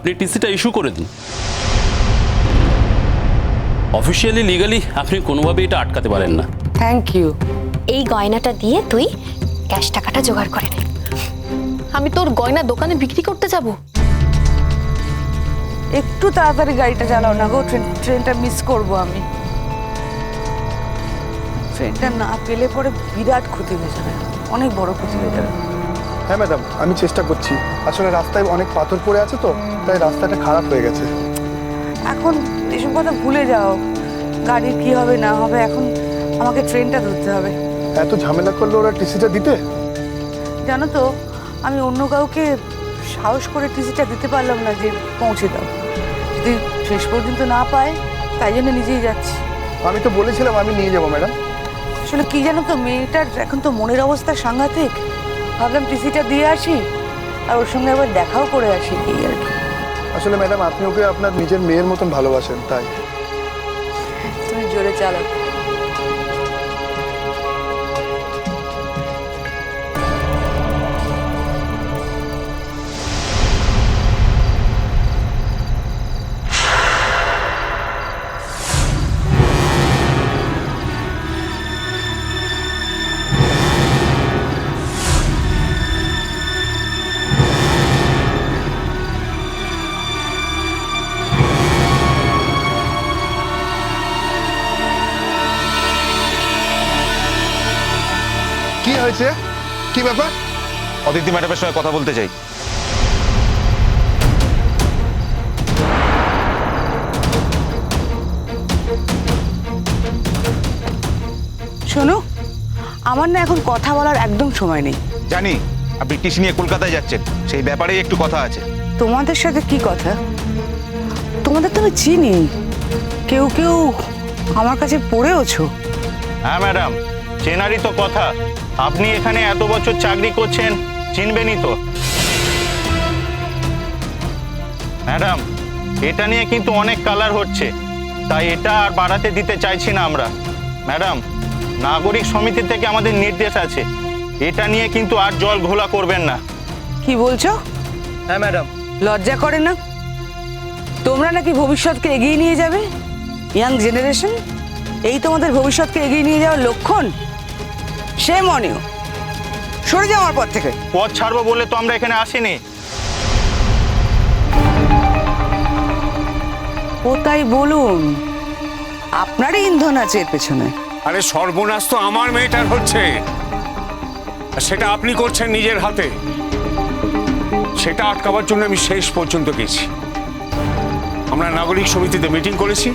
আপনি টিসিটা ইস্যু করে দিন। অফিসিয়ালি লিগালি আপনি কোনোভাবেই এটা আটকাতে পারেন না। থ্যাংক ইউ এই গয়নাটা দিয়ে তুই ক্যাশ টাকাটা জোগাড় করে নে। আমি তোর গয়না দোকানে বিক্রি করতে যাব। একটু তাড়াতাড়ি গাড়িটা চালাও না গো ট্রেন ট্রেনটা মিস করব আমি। ট্রেনটা না পেলে পরে বিরাট ক্ষতি হয়ে যাবে। অনেক বড় ক্ষতি হয়ে যাবে। হ্যাঁ ম্যাডাম আমি চেষ্টা করছি। আসলে রাস্তায় অনেক পাথর পড়ে আছে তো। তাই রাস্তাটা খারাপ হয়ে গেছে। এখন এসব কথা ভুলে যাও। গাড়ির কি হবে না হবে এখন আমাকে ট্রেনটা ধরতে হবে। এত ঝামেলা করলে ওরা টিসিটা দিতে? জানো তো আমি অন্য কাউকে সাহস করে টিসিটা দিতে পারলাম না যে পৌঁছে দাও। যদি শেষ পর্যন্ত না পায় তাই জন্য নিজেই যাচ্ছি। আমি তো বলেছিলাম আমি নিয়ে যাব ম্যাডাম। আসলে কি জানো তো মেয়েটার এখন তো মনের অবস্থা সাংঘাতিক। ভাবলাম টিসিটা দিয়ে আসি আর ওর সঙ্গে আবার দেখাও করে আসি এই আর কি। আসলে ম্যাডাম আপনি ওকে আপনার নিজের মেয়ের মতন ভালোবাসেন তাই। জোরে চালাও। কি ব্যাপার? অদিতি ম্যাডামের সঙ্গে কথা বলতে চাই। শোনো আমার না এখন কথা বলার একদম সময় নেই। জানি আপনি টিসি নিয়ে কলকাতায় যাচ্ছেন সেই ব্যাপারেই একটু কথা আছে। তোমাদের সাথে কি কথা? তোমাদের তো আমি চিনি। কেউ কেউ আমার কাছে পড়েওছো। হ্যাঁ ম্যাডাম চেনারই তো কথা। আপনি এখানে এত বছর চাকরি করছেন চিনবেনই তো। ম্যাডাম এটা নিয়ে কিন্তু অনেক কালার হচ্ছে তাই এটা আর বাড়াতে দিতে চাইছি না আমরা। ম্যাডাম নাগরিক সমিতি থেকে আমাদের নির্দেশ আছে এটা নিয়ে কিন্তু আর জল ঘোলা করবেন না। কি বলছো? হ্যাঁ ম্যাডাম। লজ্জা করে না? তোমরা নাকি ভবিষ্যৎকে এগিয়ে নিয়ে যাবে? Young generation? এই তোমাদের ভবিষ্যৎকে এগিয়ে নিয়ে যাওয়ার লক্ষণ? সে মনেও। সরে যাও আমার পর থেকে। পথ ছাড়বো বলে তো আমরা এখানে আসিনি। ও তাই বলুন? আপনারই ইন্ধন আছে এর পেছনে। আরে সর্বনাশ তো আমার মেয়েটার হচ্ছে। আর সেটা আপনি করছেন নিজের হাতে। সেটা আটকাবার জন্য আমি শেষ পর্যন্ত গেছি। আমরা নাগরিক সমিতিতে মিটিং করেছি।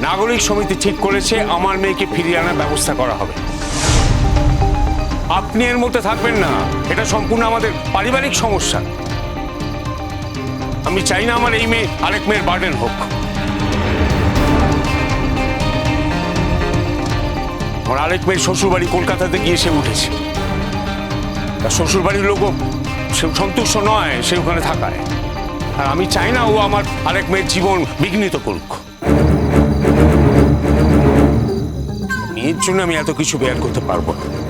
নাগরিক সমিতি ঠিক করেছে আমার মেয়েকে ফিরিয়ে আনার ব্যবস্থা করা হবে। আপনি এর মধ্যে থাকবেন না। এটা সম্পূর্ণ আমাদের পারিবারিক সমস্যা। আমি চাই না আমার এই মেয়ে আরেক মেয়ের বার্ডেন হোক। আমার আরেক মেয়ের শ্বশুরবাড়ি কলকাতাতে গিয়ে সে উঠেছে। তার শ্বশুরবাড়ির লোকও সে সন্তুষ্ট নয়, সে ওখানে থাকায়। আর আমি চাই না ও আমার আরেক মেয়ের জীবন বিঘ্নিত করুক। মেয়ের জন্য আমি এত কিছু বেয়ার করতে পারব না।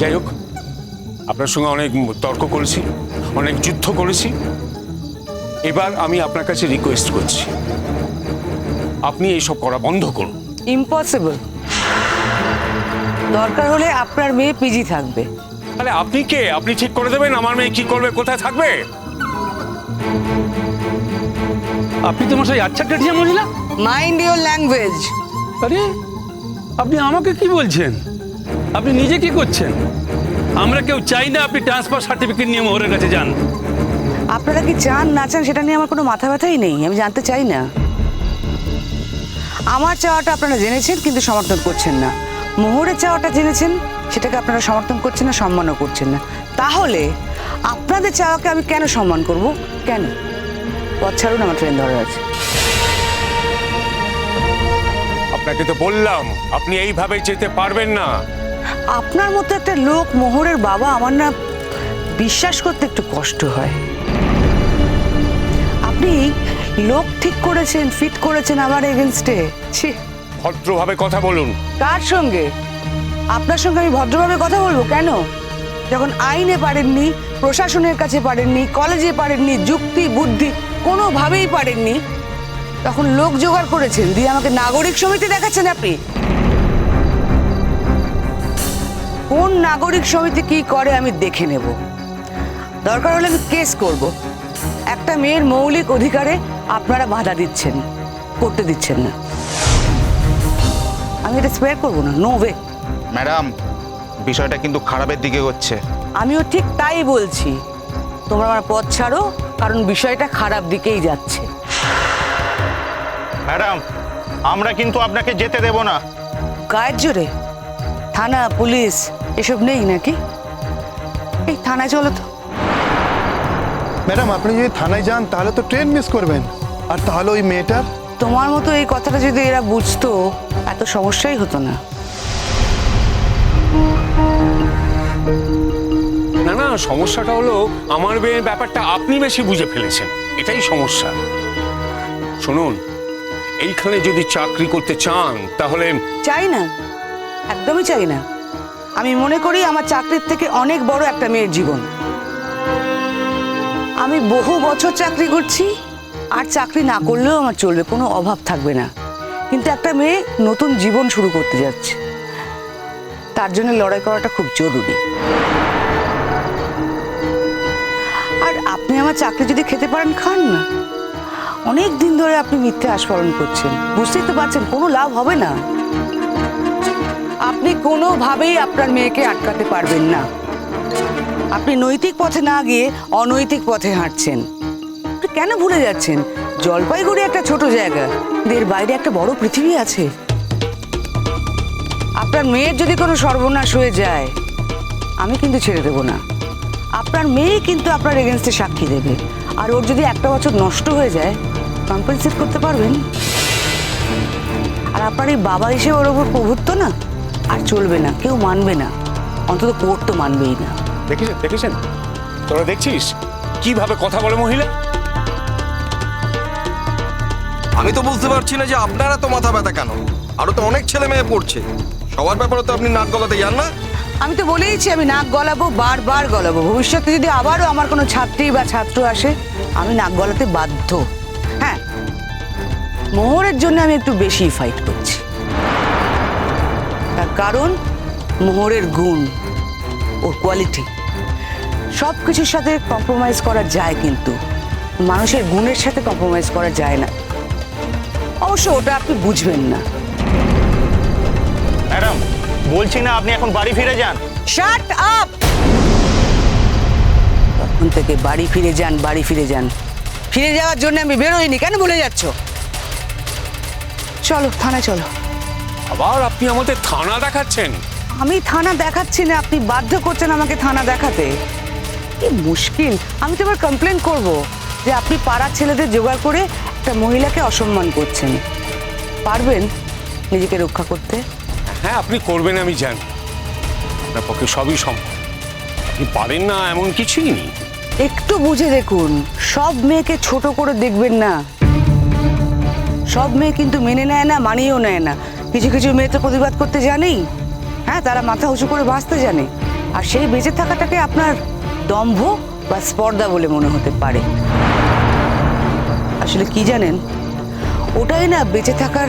যাই হোক আপনার সঙ্গে অনেক তর্ক করেছি অনেক যুদ্ধ করেছি। এবার আমি আপনার কাছে রিকোয়েস্ট করছি। আপনি এইসব করা বন্ধ করুন। ইম্পসিবল দরকার হলে আপনার মেয়ে পিজি থাকবে। তাহলে আপনি কে? আপনি ঠিক করে দেবেন আমার মেয়ে কি করবে কোথায় থাকবে? আপনি তো মশাই আচ্ছা কাটিয়ে মহিলা। মাইন্ড ইওর ল্যাঙ্গুয়েজ আরে আপনি আমাকে কি বলছেন? আপনি নিজে কি করছেন? আমরা কেউ চাই না আপনি ট্রান্সফার সার্টিফিকেট নিয়ে মোহরের কাছে যান। আপনারা কি চান না চান সেটা নিয়ে আমার কোনো মাথা ব্যথাই নেই আমি জানতে চাই না। আমার চাওয়াটা আপনারা জেনেছেন কিন্তু সমর্থন করছেন না। মোহরের চাওয়াটা জেনেছেন সেটাকে আপনারা সমর্থন করছেন না সম্মানও করছেন না। তাহলে আপনাদের চাওয়াকে আমি কেন সম্মান করব? কেন? পথ ছাড়ুন আমার ট্রেন ধরার আছে। আপনাকে তো বললাম আপনি এইভাবে যেতে পারবেন না। আপনার মতো একটা লোক মোহরের বাবা আমার না বিশ্বাস করতে একটু কষ্ট হয়। আপনি লোক ঠিক করেছেন ফিট করেছেন আমার এগেনস্টে ছি। ভদ্রভাবে কথা বলুন। কার সঙ্গে? আপনার সঙ্গে আমি ভদ্রভাবে কথা বলব কেন? যখন আইনে পারেননি প্রশাসনের কাছে পারেননি কলেজে পারেননি যুক্তি বুদ্ধি কোনোভাবেই পারেননি তখন লোক জোগাড় করেছেন। দিয়ে আমাকে নাগরিক সমিতি দেখাচ্ছেন আপনি। কোন নাগরিক সমিতি কি করে আমি দেখে নেব? দরকার হলে আমি কেস করব। একটা মেয়ের মৌলিক অধিকারে আপনারা বাধা দিচ্ছেন করতে দিচ্ছেন না। আমি এটা স্পেয়ার করব না নো ওয়ে ম্যাডাম বিষয়টা কিন্তু খারাপের দিকে হচ্ছে। আমিও ঠিক তাই বলছি। তোমরা আমার পথ ছাড়ো কারণ বিষয়টা খারাপ দিকেই যাচ্ছে। ম্যাডাম আমরা কিন্তু আপনাকে যেতে দেব না। গায়ের জোরে? থানা পুলিশ? এসব নেই নাকি? এই থানায় চলো তো। ম্যাডাম আপনি যদি থানায় যান তাহলে তো ট্রেন মিস করবেন। আর তাহলে ওই মেয়েটার? তোমার মতো এই কথাটা যদি এরা বুঝতো এত সমস্যাই হতো না। না না সমস্যাটা হলো আমার মেয়ের ব্যাপারটা আপনি বেশি বুঝে ফেলেছেন। এটাই সমস্যা। শুনুন এইখানে যদি চাকরি করতে চান তাহলে চাই না। একদমই চাই না। আমি মনে করি আমার চাকরির থেকে অনেক বড় একটা মেয়ের জীবন। আমি বহু বছর চাকরি করছি, আর চাকরি না করলেও আমার চলবে, কোনো অভাব থাকবে না। কিন্তু একটা মেয়ে নতুন জীবন শুরু করতে যাচ্ছে, তার জন্য লড়াই করাটা খুব জরুরি। আর আপনি আমার চাকরি যদি খেতে পারেন, খান না। অনেক দিন ধরে আপনি মিথ্যে আস্ফলন করছেন, বুঝতেই তো পারছেন, কোনো লাভ হবে না। আপনি কোনোভাবেই আপনার মেয়েকে আটকাতে পারবেন না। আপনি নৈতিক পথে না গিয়ে অনৈতিক পথে হাঁটছেন। কেন ভুলে যাচ্ছেন? জলপাইগুড়ি একটা ছোট জায়গা। এর বাইরে একটা বড় পৃথিবী আছে। আপনার মেয়ের যদি কোনো সর্বনাশ হয়ে যায়, আমি কিন্তু ছেড়ে দেব না। আপনার মেয়ে কিন্তু আপনার এগেনস্টে সাক্ষী দেবে। আর ওর যদি একটা বছর নষ্ট হয়ে যায় কম্পেনসেট করতে পারবেন? আর আপনার এই বাবা হিসেবে ওর ওপর প্রভুত্ব না? আর চলবে না কেউ মানবে না। অন্তত কোর্ট তো মানবেই না। দেখেছেন দেখেছেন তোরা দেখছিস? কীভাবে কথা বলে মহিলা? আমি তো বুঝতে পারছি না যে আপনারা তো মাথা ব্যথা কেন? আরও তো অনেক ছেলে মেয়ে পড়ছে। সবার ব্যাপারে তো আপনি নাক গলাতে যান না? আমি তো বলেইছি আমি নাক গলাবো বারবার গলাবো। ভবিষ্যতে যদি আবারও আমার কোনো ছাত্রী বা ছাত্র আসে আমি নাক গলাতে বাধ্য। হ্যাঁ মোহরের জন্য আমি একটু বেশি ফাইট করছি। তার কারণ মোহরের গুণ ওর কোয়ালিটি সব কিছুর সাথে কম্প্রোমাইজ করা যায় কিন্তু। মানুষের গুণের সাথে কম্প্রোমাইজ করা যায় না। অবশ্য ওটা আপনি বুঝবেন না। ম্যাডাম বলছি না আপনি এখন বাড়ি ফিরে যান। শাট আপ তখন থেকে বাড়ি ফিরে যান বাড়ি ফিরে যান। ফিরে যাওয়ার জন্য আমি বেরোইনি কেন বলে যাচ্ছ? চলো থানায় চলো। আবার আপনি আমাদের থানা দেখাচ্ছেন? আমি থানা দেখাচ্ছি না আপনি বাধ্য করছেন আমাকে থানা দেখাতে। কি মুশকিল আমি তো এবার কমপ্লেন করব যে আপনি পাড়ার ছেলেদের জোগাড় করে একটা মহিলাকে অসম্মান করছেন। পারবেন নিজেকে রক্ষা করতে? হ্যাঁ আপনি করবেন আমি জানি। আপনার পক্ষে সবই সম্ভব। আপনি পারেন না এমন কিছুই নেই। একটু বুঝে দেখুন সব মেয়েকে ছোট করে দেখবেন না। সব মেয়ে কিন্তু মেনে নেয় না মানিয়েও নেয় না। কিছু কিছু মেয়ে তো প্রতিবাদ করতে জানেই। হ্যাঁ তারা মাথা উঁচু করে বাঁচতে জানে। আর সেই বেঁচে থাকাটাকে আপনার দম্ভ বা স্পর্ধা বলে মনে হতে পারে। আসলে কি জানেন? ওটাই না বেঁচে থাকার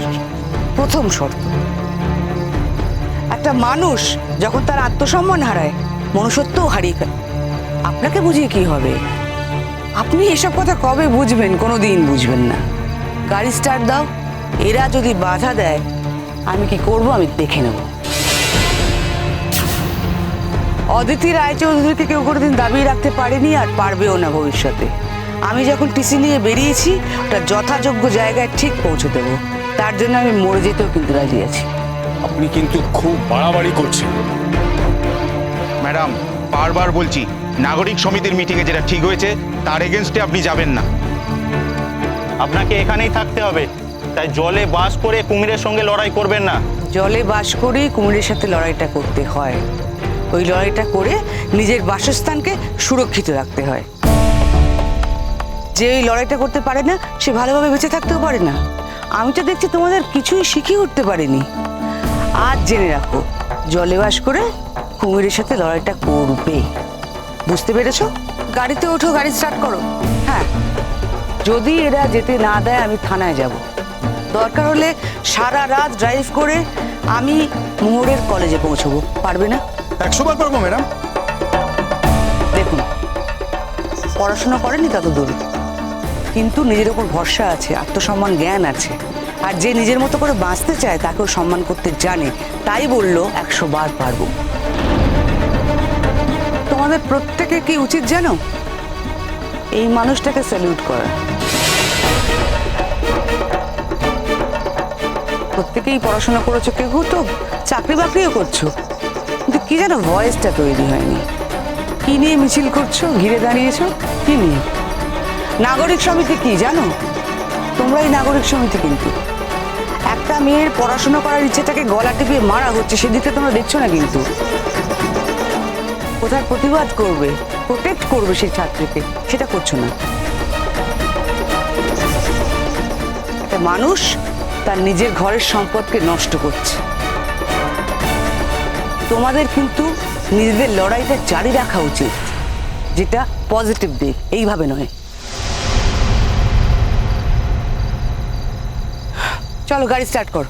প্রথম শর্ত। একটা মানুষ যখন তার আত্মসম্মান হারায়, মনুষ্যত্বও হারিয়ে ফেলে। আপনাকে বুঝিয়ে কি হবে? আপনি এসব কথা কবে বুঝবেন? কোনো দিন বুঝবেন না। গাড়ি স্টার্ট দাও। এরা যদি বাধা দেয় আমি কি করব? আমি দেখে নেব। অদিতি রায়চৌধুরীকে কেউ কোনোদিন দাবি রাখতে পারেনি আর পারবেও না ভবিষ্যতে। আমি যখন টিসি নিয়ে বেরিয়েছি ওটা যথাযোগ্য জায়গায় ঠিক পৌঁছে দেবো। তার জন্য আমি মরে যেতেও কিন্তু রাজি আছি। আপনি কিন্তু খুব বাড়াবাড়ি করছেন। ম্যাডাম বারবার বলছি নাগরিক সমিতির মিটিংয়ে যেটা ঠিক হয়েছে তার এগেনস্টে আপনি যাবেন না। আপনাকে এখানেই থাকতে হবে। তাই জলে বাস করে কুমিরের সঙ্গে লড়াই করবেন না। জলে বাস করেই কুমিরের সাথে লড়াইটা করতে হয়। ওই লড়াইটা করে নিজের বাসস্থানকে সুরক্ষিত রাখতে হয়। যে এই লড়াইটা করতে পারে না, সে ভালোভাবে বেঁচে থাকতেও পারে না। আমি তো দেখছি তোমাদের কিছুই শিখিয়ে উঠতে পারিনি। আজ জেনে রাখো, জলে বাস করে কুমিরের সাথে লড়াইটা করবে। বুঝতে পেরেছ? গাড়িতে ওঠো, গাড়ি স্টার্ট করো। হ্যাঁ যদি এরা যেতে না দেয়, আমি থানায় যাব। দরকার হলে সারা রাত ড্রাইভ করে আমি মোহরের কলেজে পৌঁছবো। পারবে না? একশো বার পারব ম্যাডাম দেখুন পড়াশোনা করেনি তত দূর। কিন্তু নিজের ওপর ভরসা আছে আত্মসম্মান জ্ঞান আছে। আর যে নিজের মতো করে বাঁচতে চায় তাকেও সম্মান করতে জানে। তাই বলল একশো বার পারব। তোমাদের প্রত্যেকে কি উচিত জানো? এই মানুষটাকে স্যালিউট করা। প্রত্যেকেই পড়াশোনা করেছ কেউ তো চাকরি বাকরিও করছ? কিন্তু কি যেন ভয়েসটা তৈরি হয়নি। কি নিয়ে মিছিল করছ, ঘিরে দাঁড়িয়েছো? কি নিয়ে? নাগরিক সমিতি কি, জানো? তোমরাই নাগরিক সমিতি কিন্তু। একটা মেয়ের পড়াশোনা করার ইচ্ছেটাকে গলা টিপিয়ে মারা হচ্ছে, সেদিকে তোমরা দেখছ না কিন্তু। কোথায় প্রতিবাদ করবে প্রোটেক্ট করবে সেই ছাত্রীকে, সেটা করছ না। একটা মানুষ তার নিজের ঘরের সম্পদকে নষ্ট করছে। তোমাদের কিন্তু নিজেদের লড়াইটা জারি রাখা উচিত, যেটা পজিটিভ দিক, এইভাবে নয়। চলো, গাড়ি স্টার্ট কর।